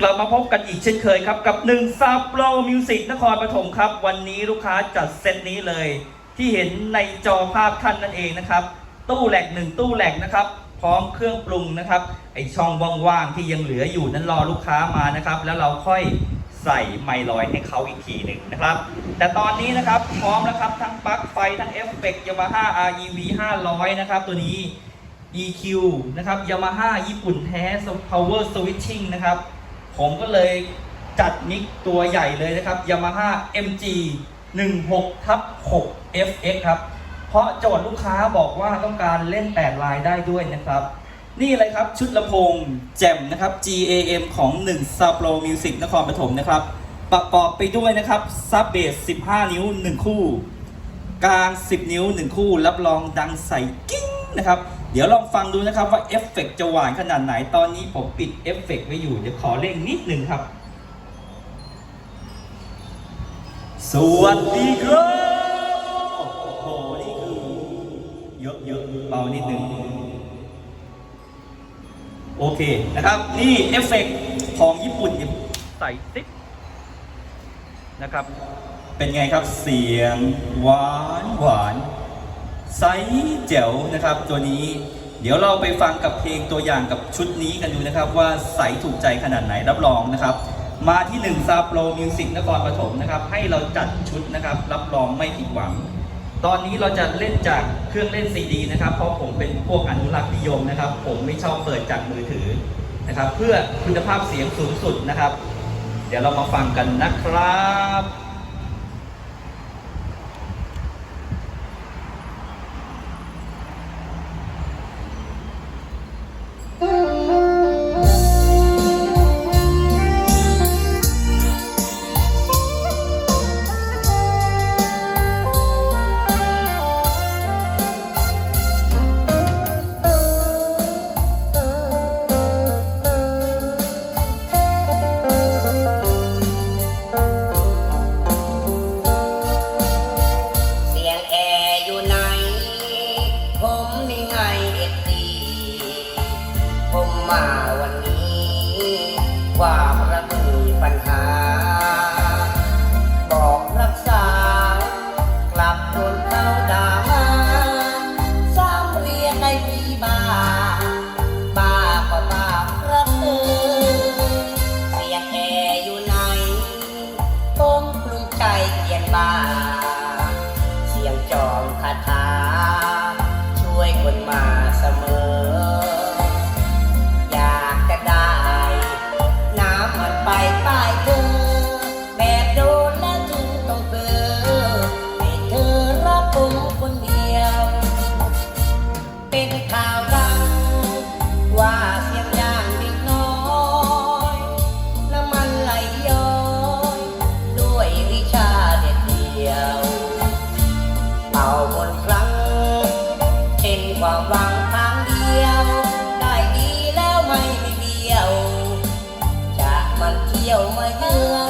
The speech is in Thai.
กลับมาพบกันอีกเช่นเคยครับ กับหนึ่งซาโปรมิวสิกนครปฐมครับ วันนี้ลูกค้าจัดเซตนี้เลย ที่เห็นในจอภาพท่านนั่นเองนะครับ ตู้แหลกหนึ่งตู้แหลกนะครับ พร้อมเครื่องปรุงนะครับ ไอช่องว่างๆที่ยังเหลืออยู่นั้นรอลูกค้ามานะครับ แล้วเราค่อยใส่ไมลอยให้เขาอีกทีหนึ่งนะครับ แต่ตอนนี้นะครับพร้อมแล้วครับทั้งปลั๊กไฟทั้งเอฟเฟกต์ยามาฮ่า REV 500 นะครับ ตัวนี้ EQ นะครับ Yamaha ญี่ปุ่นแท้ Power Switching นะครับ ผมก็เลยจัดมิกตัวใหญ่เลยนะครับ Yamaha MG 16ทับ6 FX ครับ เพราะโจทย์ลูกค้าบอกว่าต้องการเล่น 8 ลายได้ด้วยนะครับ นี่เลยครับชุดลำโพงแจ่มนะครับ GAM ของ1 s a p r o Music นครปฐมนะครับ ประกอบไปด้วยนะครับซับเบส15 นิ้ว 1 คู่ กลาง 10 นิ้ว 1 คู่ รับรองดังใส่กิ้งนะครับ เดี๋ยวลองฟังดูนะครับว่าเอฟเฟกต์จะหวานขนาดไหนตอนนี้ผมปิดเอฟเฟกต์ไว้อยู่ เดี๋ยวขอเร่งนิดหนึ่งครับ สวัสดีครับ โอ้โห นี่คือ เยอะเยอะเบานิดหนึ่งโอเคนะครับ นี่เอฟเฟกต์ของญี่ปุ่นใส่ติ๊กนะครับ เป็นไงครับเสียงหวานหวาน ไซส์แจ๋วนะครับตัวนี้ เดี๋ยวเราไปฟังกับเพลงตัวอย่างกับชุดนี้กันดูนะครับ ว่าใสถูกใจขนาดไหนรับรองนะครับ มาที่1นึ่งซาโปรมิวสิกนครปฐมนะครับ ให้เราจัดชุดนะครับ รับรองไม่ผิดหวัง ตอนนี้เราจะเล่นจากเครื่องเล่นซีดีนะครับ เพราะผมเป็นพวกอนุรักษ์นิยมนะครับ ผมไม่ชอบเปิดจากมือถือนะครับ เพื่อคุณภาพเสียงสูงสุดนะครับ เดี๋ยวเรามาฟังกันนะครับ ความรักมีปัญหา บอกรักษา กลับโดนเขาด่ามาซ้ำเรียกให้พี่บ้า บ้าก็ตามรักเธอเสียงแอร์อยู่ไหนผมปลุกใจเขียนบ้า เสียงจอมคาถา ช่วยคนมาเสมอ ดีแล้